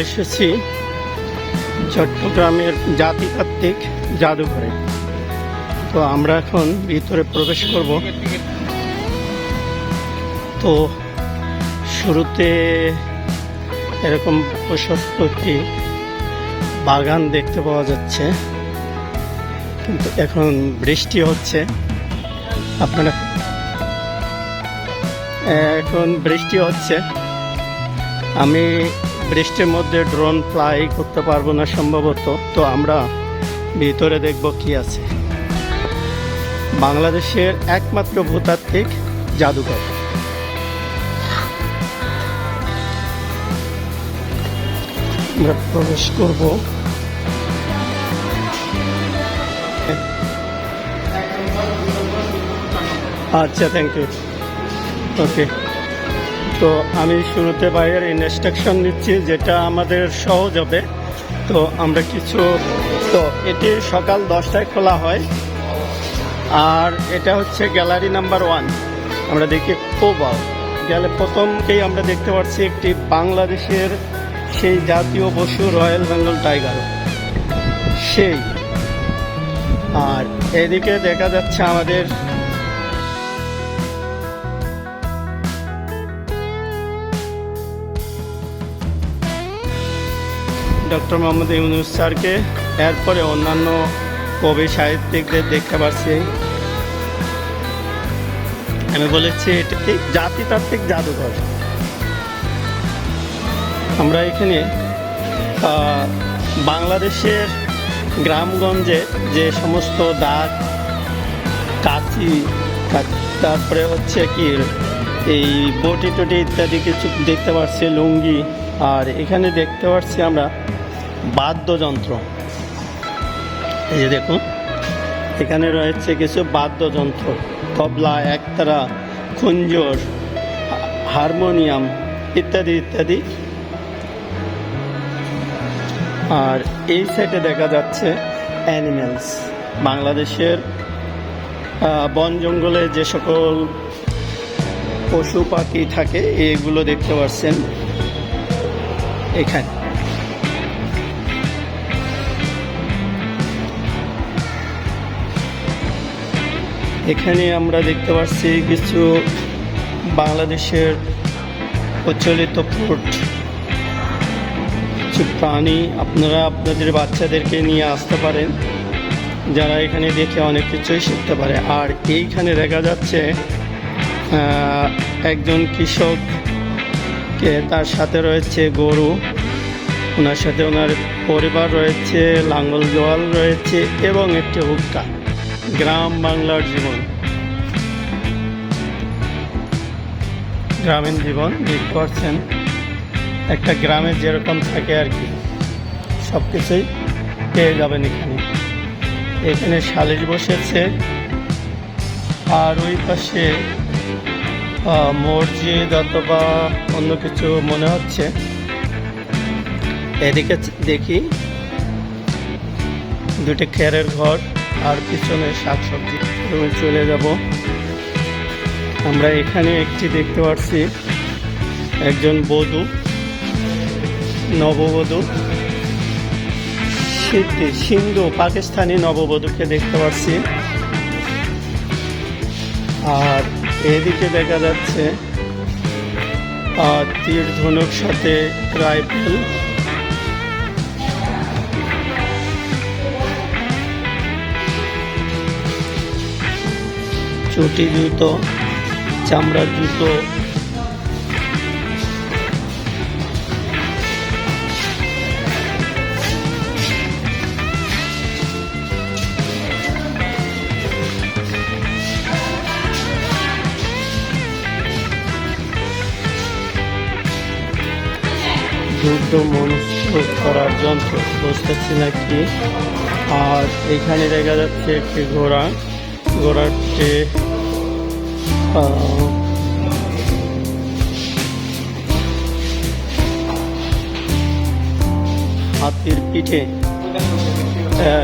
এসেছি চট্টগ্রামের জাতিতাত্ত্বিক জাদুঘরে। তো আমরা এখন ভিতরে প্রবেশ করব। তো শুরুতে এরকম প্রশস্ত একটি বাগান দেখতে পাওয়া যাচ্ছে। কিন্তু এখন বৃষ্টি হচ্ছে। আপনারা এখন বৃষ্টি হচ্ছে। আমি বৃষ্টির মধ্যে ড্রোন ফ্লাই করতে পারব না সম্ভবত। তো আমরা ভিতরে দেখব কি আছে। বাংলাদেশের একমাত্র ভূতাত্ত্বিক জাদুঘর। আমরা প্রবেশ করব। আচ্ছা থ্যাংক ইউ ওকে তো আমি শুরুতে বাইরের ইনস্ট্রাকশন নিচ্ছি, যেটা আমাদের সহজ হবে। তো আমরা কিছু, তো এটি সকাল দশটায় খোলা হয়। আর এটা হচ্ছে গ্যালারি নাম্বার ওয়ান আমরা দেখি কোবাও গেলে প্রথমকেই আমরা দেখতে পাচ্ছি একটি বাংলাদেশের সেই জাতীয় পশু, রয়্যাল বেঙ্গল টাইগার। সেই। আর এদিকে দেখা যাচ্ছে আমাদের ডক্টর মোহাম্মদ ইউনুস স্যারকে এরপরে অন্যান্য কবি সাহিত্যিকদের দেখতে পাচ্ছি আমি বলেছি, এটা জাতিতাত্ত্বিক জাদুঘর? আমরা এখানে বাংলাদেশের গ্রামগঞ্জে যে সমস্ত দাগ, কাচি তারপরে হচ্ছে কি, এই বটি টটি ইত্যাদি কিছু দেখতে পাচ্ছি লুঙ্গি, আর এখানে দেখতে পাচ্ছি আমরা বাদ্যযন্ত্র। এই যে দেখুন, এখানে রয়েছে কিছু বাদ্যযন্ত্র, তবলা, একতারা, খুঞ্জর, হারমোনিয়াম ইত্যাদি ইত্যাদি। আর এই সাইডে দেখা যাচ্ছে অ্যানিমেলস। বাংলাদেশের বন জঙ্গলে যে সকল পশু পাখি থাকে, এগুলো দেখতে পাচ্ছেন এখানে। এখানে আমরা দেখতে পাচ্ছি কিছু বাংলাদেশের প্রচলিত ফুড। কিছু প্রাণী আপনারা আপনাদের বাচ্চাদেরকে নিয়ে আসতে পারেন। যারা এখানে দেখে অনেক কিছুই শিখতে পারে। আর এইখানে দেখা যাচ্ছে একজন কৃষককে তার সাথে রয়েছে গরু। ওনার সাথে ওনার পরিবার রয়েছে, লাঙ্গল জোয়াল রয়েছে এবং একটি হুক্কা। গ্রাম বাংলার জীবন। গ্রামীণ জীবন দেখতে পাচ্ছেন একটা গ্রামে যেরকম থাকে আর কি সব কিছুই পেয়ে যাবেন এখানে। এখানে শালিশ বসেছে। আর ওই পাশে মসজিদ অথবা অন্য কিছু মনে হচ্ছে। এদিকে দেখি, দুটি খেরের ঘর। আর পিছনে শাকসবজি। রুমে চলে যাব। আমরা এখানে একটি দেখতে পাচ্ছি একজন বধূ নববধূ। সিন্ধু পাকিস্তানি নববধূকে দেখতে পাচ্ছি। আর এদিকে দেখা যাচ্ছে আহ, তীর ধনুক সাথে রাইফেল। চটি জুতো চামড়ার জুতো যুদ্ধ মনুষ্য করার যন্ত্র বুঝতেছি নাকি? আর এখানে দেখা যাচ্ছে একটি ঘোড়া। ঘোড়াটি আহ, হাতির পিঠে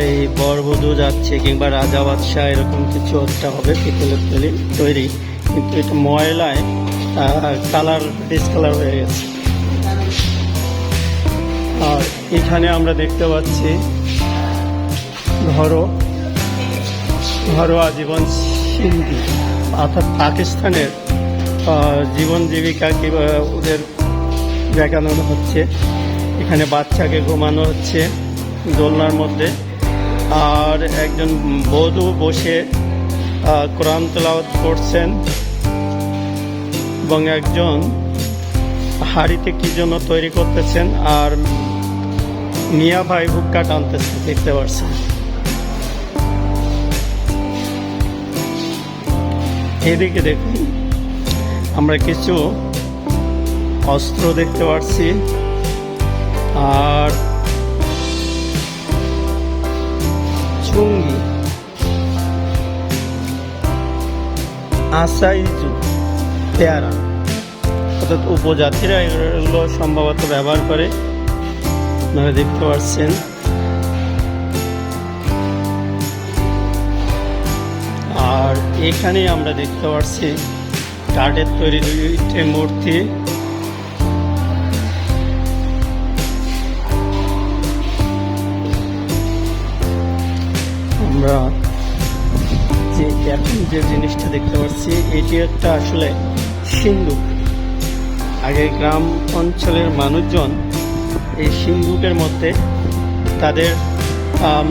এই বরবধূ যাচ্ছে কিংবা রাজা বাদশাহ এরকম কিছু একটা হবে পিতলের তৈরি তৈরি। কিন্তু এটা ময়লায় কালার ডিসকালার হয়ে গেছে। আর এখানে আমরা দেখতে পাচ্ছি ঘরো ঘরোয়া জীবন সিন্ধি। অর্থাৎ পাকিস্তানের জীবন জীবিকা কীভাবে ওদের দেখানো হচ্ছে। এখানে বাচ্চাকে ঘুমানো হচ্ছে দোলনার মধ্যে। আর একজন বধূ বসে কোরআন তেলাওয়াত করছেন। এবং একজন হাড়িতে কি জন্য তৈরি করতেছেন আর মিয়া ভাই হুক্কা টানতেছে, দেখতে পাচ্ছেন এদিকে দেখুন, আমরা কিছু অস্ত্র দেখতে পাচ্ছি। আর চুঙ্গি। আসাইজু পেয়ারা। অর্থাৎ উপজাতিরা এগুলো সম্ভবত ব্যবহার করে। আপনারা দেখতে পাচ্ছেন। আর এখানে আমরা দেখতে পাচ্ছি কাঠের তৈরি দুইটি মূর্তি। আমরা যে এখন যে জিনিসটা দেখতে পাচ্ছি এটি একটা আসলে সিন্ধুক। আগে গ্রাম অঞ্চলের মানুষজন এই সিন্ধুকের মধ্যে তাদের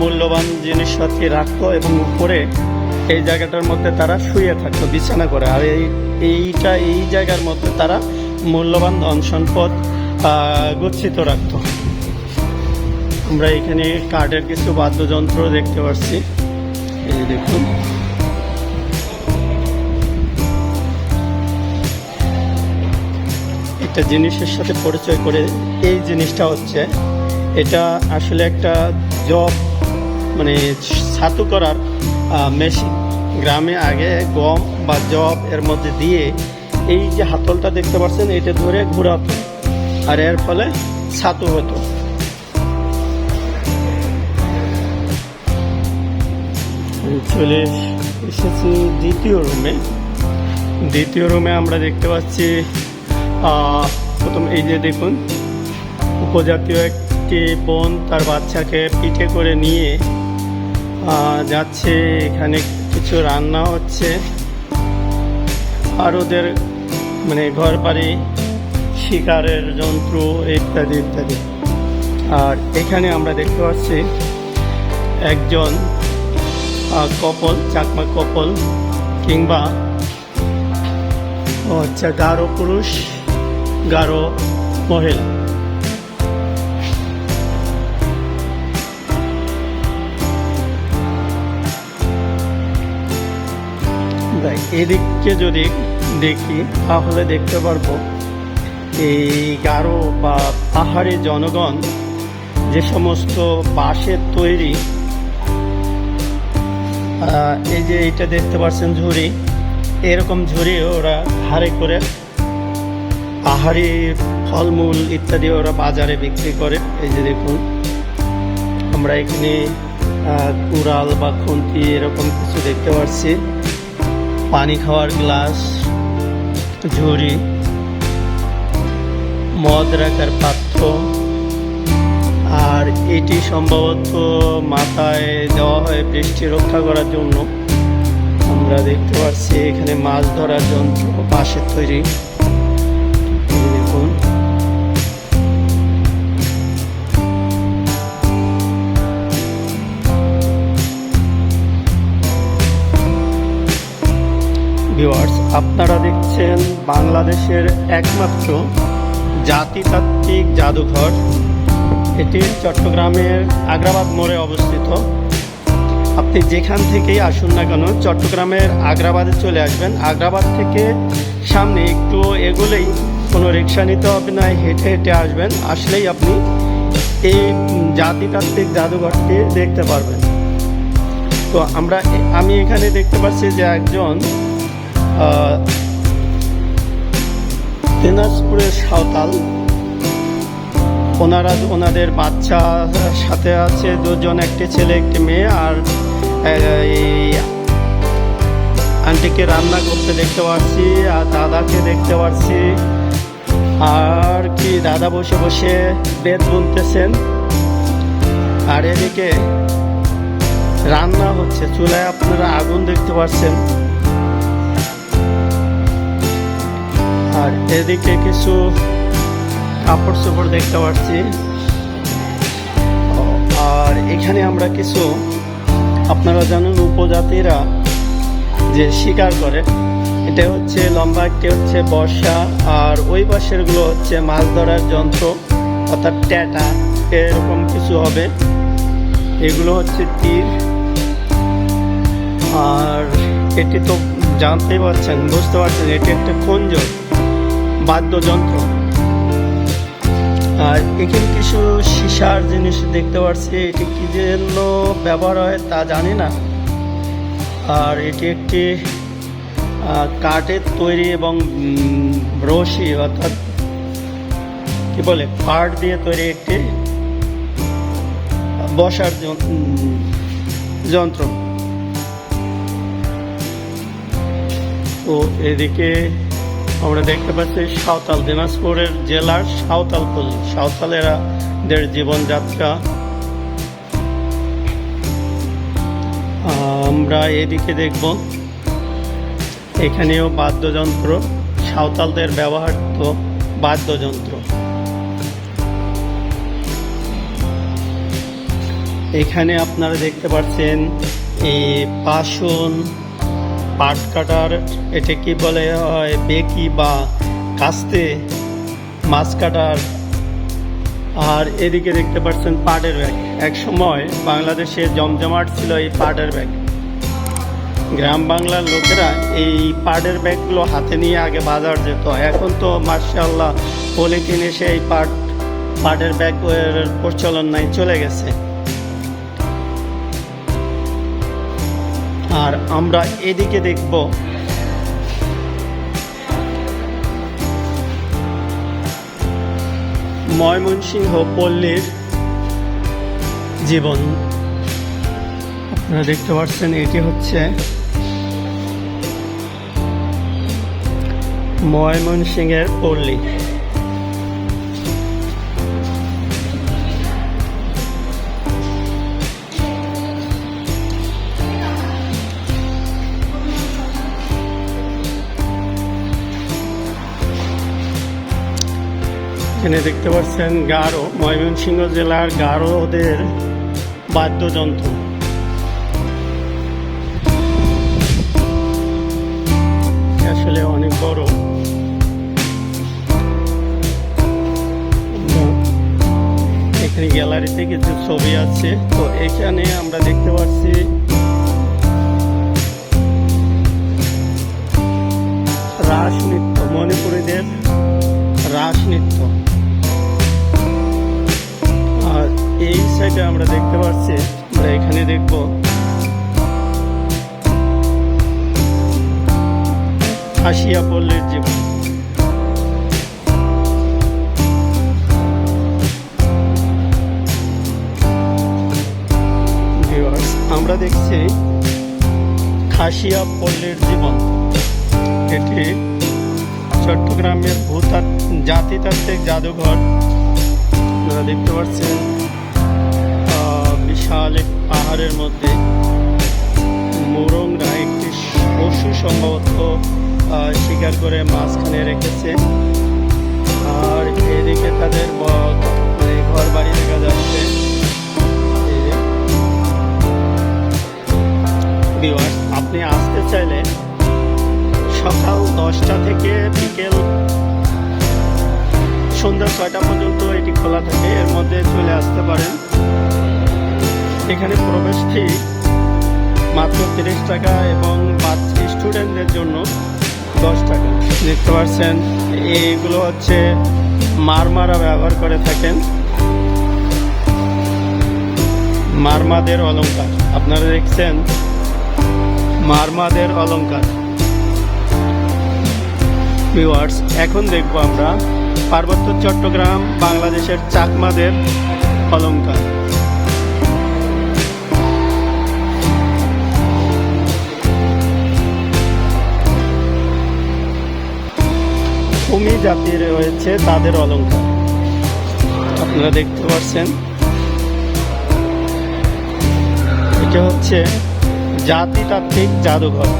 মূল্যবান জিনিসপাতি রাখত এবং উপরে এই জায়গাটার মধ্যে তারা শুয়ে থাকতো, বিছানা করে। আর এই, এইটা, এই জায়গার মধ্যে তারা মূল্যবান ধন সম্পদ গচ্ছিত রাখতো। আমরা এখানে কাঠের কিছু বাদ্যযন্ত্র দেখতে পাচ্ছি এই দেখুন। একটা জিনিসের সাথে পরিচয় করে এই জিনিসটা হচ্ছে, এটা আসলে একটা জব মানে ছাতু করার মেশিন। গ্রামে আগে গম বা জব এর মধ্যে দিয়ে এই যে হাতলটা দেখতে পাচ্ছেন এটা ধরে ঘোরাতো। আর এর ফলে ছাতু হতো। চলে এসেছি দ্বিতীয় রুমে। দ্বিতীয় রুমে আমরা দেখতে পাচ্ছি প্রথম এই যে দেখুন উপজাতীয় একটি বোন তার বাচ্চাকে পিঠে করে নিয়ে যাচ্ছে এখানে কিছু রান্না হচ্ছে। আর ওদের মানে ঘর বাড়ি, শিকারের যন্ত্র ইত্যাদি ইত্যাদি। আর এখানে আমরা দেখতে পাচ্ছি একজন কপল, চাকমা কপল, কিংবা হচ্ছে গারো পুরুষ, গারো মহিলা। এদিককে যদি দেখি, তাহলে দেখতে পারব এই গারো বা পাহাড়ি জনগণ যে সমস্ত বাঁশের তৈরি এই যে এটা দেখতে পাচ্ছেন ঝুড়ি, এরকম ঝুড়ি ওরা হারে করে পাহাড়ি ফলমূল ইত্যাদি ওরা বাজারে বিক্রি করে। এই যে দেখুন, আমরা এখানে কুড়াল বা খুন্তি এরকম কিছু দেখতে পাচ্ছি। পানি খাওয়ার গ্লাস, ঝুড়ি, মদ রাখার পাত্র, আর এটি সম্ভবত মাথায় দেওয়া হয় বৃষ্টি রক্ষা করার জন্য। আমরা দেখতে পাচ্ছি এখানে মাছ ধরার যন্ত্র বাঁশের তৈরি। ভিউয়ার্স আপনারা দেখছেন বাংলাদেশের একমাত্র জাতিতাত্ত্বিক জাদুঘর। এটি চট্টগ্রামের আগ্রাবাদ মোড়ে অবস্থিত। আপনি যেখান থেকেই আসুন না কেন, চট্টগ্রামের আগ্রাবাদে চলে আসবেন। আগ্রাবাদ থেকে সামনে একটু এগোলেই কোনো রিক্সা নিতে হবে না, হেঁটে হেঁটে আসবেন। আসলেই আপনি এই জাতিতাত্ত্বিক জাদুঘরটি দেখতে পারবেন। তো আমরা, আমি এখানে দেখতে পাচ্ছি যে একজন দিনাজপুরের সাঁওতাল। ওনারা ওনাদের বাচ্চা সাথে আছে, দুজন, একটি ছেলে, একটি মেয়ে, আর আন্টিকে রান্না করতে দেখতে পাচ্ছি আর দাদাকে দেখতে পাচ্ছি আর কি, দাদা বসে বসে বেদ বুনতেছেন আর এদিকে রান্না হচ্ছে, চুলায় আপনারা আগুন দেখতে পাচ্ছেন আর এদিকে কিছু কাপড় চোপড় দেখতে পাচ্ছি। আর এখানে আমরা কিছু, আপনারা জানেন উপজাতিরা যে শিকার করে। এটা হচ্ছে লম্বা, একটি হচ্ছে বর্ষা, আর ওই পাশেরগুলো হচ্ছে মাছ ধরার যন্ত্র, অর্থাৎ ট্যাটা এরকম কিছু হবে। এগুলো হচ্ছে তীর। আর এটি তো জানতেই পারছেন, বুঝতে পারছেন, এটি একটা খঞ্জ বাদ্যযন্ত্র। আর এখানে কিছু সীসার জিনিস দেখতে পাচ্ছি এটি কি জন্য ব্যবহার হয় তা জানি না। আর এটি একটি কাঠের তৈরি এবং রশি অর্থাৎ, কি বলে পাট দিয়ে তৈরি একটি বসার যন- যন্ত্র। তো এদিকে আমরা দেখতে পাচ্ছি সাঁওতাল দিনাজপুরের জেলার সাঁওতাল পল্লী সাঁওতালেরাদের জীবনযাত্রা। আমরা এদিকে দেখব, এখানেও বাদ্যযন্ত্র, সাঁওতালদের ব্যবহৃত বাদ্যযন্ত্র। এখানে আপনারা দেখতে পাচ্ছেন এই পাশন পাট কাটার এটা কি বলে হয় বেকি বা, কাস্তে, মাছ কাটার। আর এদিকে দেখতে পাচ্ছেন পাটের ব্যাগ। এক সময় বাংলাদেশে জমজমাট ছিল এই পাটের ব্যাগ। গ্রাম বাংলার লোকেরা এই পাটের ব্যাগগুলো হাতে নিয়ে আগে বাজার যেত। এখন তো মার্শাল্লাহ পলিথিন এসে এই পাট, পাটের ব্যাগের প্রচলন নাই, চলে গেছে। আর আমরা এদিকে দেখব। ময়মনসিংহ পল্লীর জীবন। আপনারা দেখতে পাচ্ছেন এটি হচ্ছে ময়মনসিংহের পল্লী। এখানে দেখতে পাচ্ছেন গারো, ময়মনসিংহ জেলার গারোদের বাদ্যযন্ত্র। আসলে অনেক বড়। এখানে গ্যালারিতে কিছু ছবি আছে। তো এখানে আমরা দেখতে পাচ্ছি রাস নৃত্য, মণিপুরীদের রাস নৃত্য। সাইডে আমরা দেখতে পাচ্ছি, আমরা এখানে দেখব। হাসিয়া পল্লীর জীবন। আমরা দেখছি খাসিয়া পল্লীর জীবন। এটি চট্টগ্রামের ভূতাত জাতিতাত্ত্বিক জাদুঘর। আপনারা দেখতে পাচ্ছেন এক পাহাড়ের মধ্যে। মোরংরা একটি পশু সম্ভবত শিকার করে মাঝখানে রেখেছে। আর এদিকে তাদের মানে ঘর বাড়ি দেখা যাচ্ছে। আপনি আসতে চাইলে সকাল দশটা থেকে বিকেল সন্ধ্যা ছয়টা পর্যন্ত এটি খোলা থাকে। এর মধ্যে চলে আসতে পারেন। এখানে প্রবেশ ফি মাত্র তিরিশ টাকা এবং বাচ্চা স্টুডেন্টদের জন্য দশ টাকা। দেখতে পাচ্ছেন এইগুলো হচ্ছে মারমারা ব্যবহার করে থাকেন। মারমাদের অলঙ্কার আপনারা দেখছেন, মারমাদের অলঙ্কার ভিউয়ার্স, এখন দেখব আমরা পার্বত্য চট্টগ্রাম, বাংলাদেশের চাকমাদের অলংকার। খুমি জাতির রয়েছে তাদের অলংকার আপনারা দেখতে পাচ্ছেন। এটা হচ্ছে জাতিতাত্ত্বিক জাদুঘর।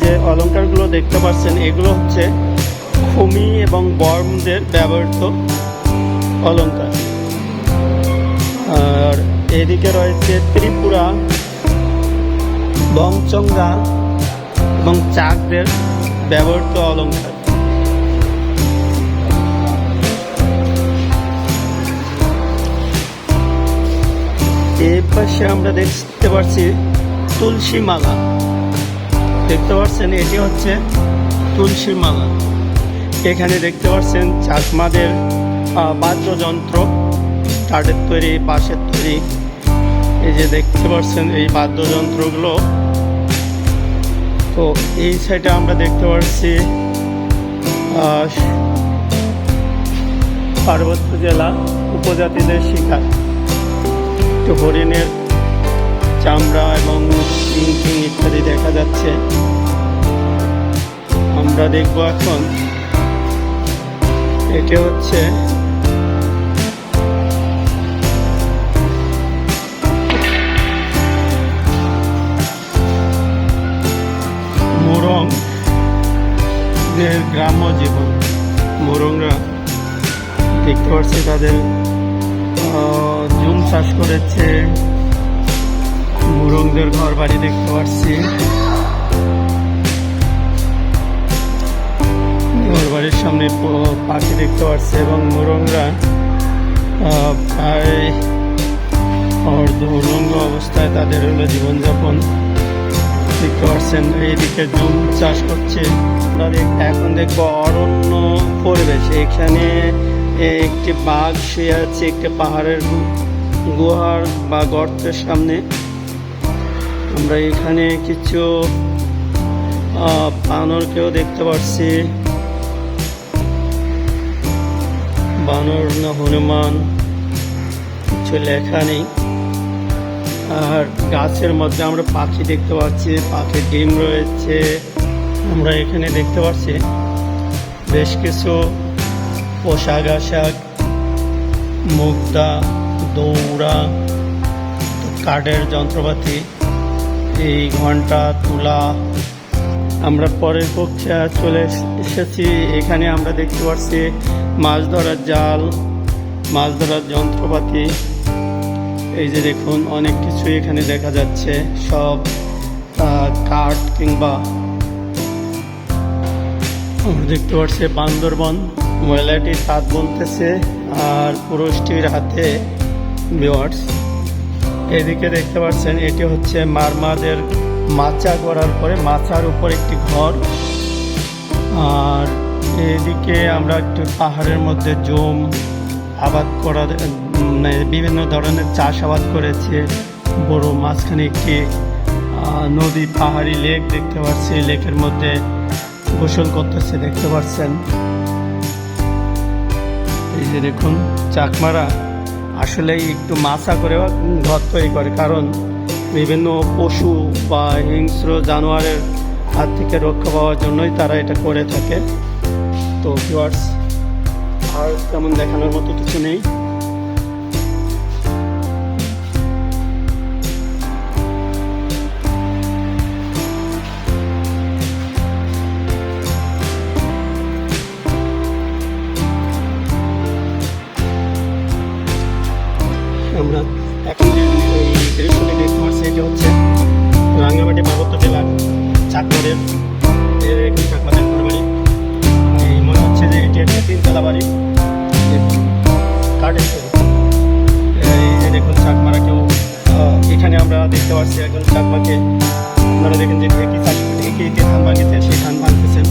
যে অলংকারগুলো দেখতে পাচ্ছেন, এগুলো হচ্ছে খুমি এবং বর্মদের ব্যবহৃত অলঙ্কার। আর এদিকে রয়েছে ত্রিপুরা, বংচঙ্গা এবং চাকদের ব্যবহৃত অলংকার এর পাশে আমরা দেখতে পাচ্ছি তুলসী মালা। দেখতে পাচ্ছেন, এটি হচ্ছে তুলসী মালা। এখানে দেখতে পাচ্ছেন চাকমাদের বাদ্যযন্ত্র কাঠের তৈরি, বাঁশের তৈরি। এই যে দেখতে পাচ্ছেন এই বাদ্যযন্ত্রগুলো। তো এই সাইডে আমরা দেখতে পাচ্ছি পার্বত্য জেলা উপজাতিদের শিকার। হরিণের চামড়া এবং ফিং ইত্যাদি দেখা যাচ্ছে। আমরা দেখব এখন এটি হচ্ছে মোরং গ্রাম্য জীবন। মোরংরা দেখতে পাচ্ছি তাদের জুম চাষ করেছে। মুরংদের ঘর বাড়ি দেখতে পাচ্ছি ঘর বাড়ির সামনে পাখি দেখতে পাচ্ছি এবং মুরংরা প্রায় অর্ধ উলঙ্গ অবস্থায় তাদের হলো জীবনযাপন। দেখতে পাচ্ছেন এইদিকে জুম চাষ করছে এখন দেখব অরণ্য পরিবেশ। এখানে একটি বাঘ শুয়ে আছে একটি পাহাড়ের গুহার বা গর্তের সামনে। আমরা এখানে কিছু বানরকেও দেখতে পাচ্ছি বানর না হনুমান, কিছু লেখা নেই। আর গাছের মধ্যে আমরা পাখি দেখতে পাচ্ছি, পাখির ডিম রয়েছে। আমরা এখানে দেখতে পাচ্ছি বেশ কিছু পোশাক আশাক, মুক্তা, দৌড়া, কাঠের যন্ত্রপাতি, এই ঘণ্টা, তুলা। আমরা পরের পক্ষে চলে এসেছি। এখানে আমরা দেখতে পাচ্ছি মাছ ধরার জাল, মাছ ধরার যন্ত্রপাতি। এই যে দেখুন, অনেক কিছু এখানে দেখা যাচ্ছে। সব কাঠ কিংবা আমরা দেখতে পাচ্ছি বান্দরবন। মহিলাটি তাঁত বলতেছে আর পুরুষটির হাতে বিওয়ার্স এদিকে দেখতে পাচ্ছেন, এটি হচ্ছে মারমাদের মাচা করার পরে মাচার উপর একটি ঘর। আর এদিকে আমরা একটু পাহাড়ের মধ্যে জম, আবাদ করা মানে বিভিন্ন ধরনের চাষাবাদ করেছে। বড় মাঝখানে একটি নদী, পাহাড়ি লেক দেখতে পাচ্ছি। লেকের মধ্যে গোসল করতেছে, দেখতে পাচ্ছেন। এই যে দেখুন, চাকমারা। আসলেই একটু মাছা করে ঘর তৈরি করে, কারণ বিভিন্ন পশু বা হিংস্র জানোয়ারের হাত থেকে রক্ষা পাওয়ার জন্যই তারা এটা করে থাকে। তো ভিওয়ার্স আর তেমন দেখানোর মতো কিছু নেই। দেখতে পাচ্ছি একজন চাকমাকে আপনারা দেখেন যে একটি চাকমা এঁকে এঁকে ধান ভাঙতেছে সেই ধান ভাঙতেছেন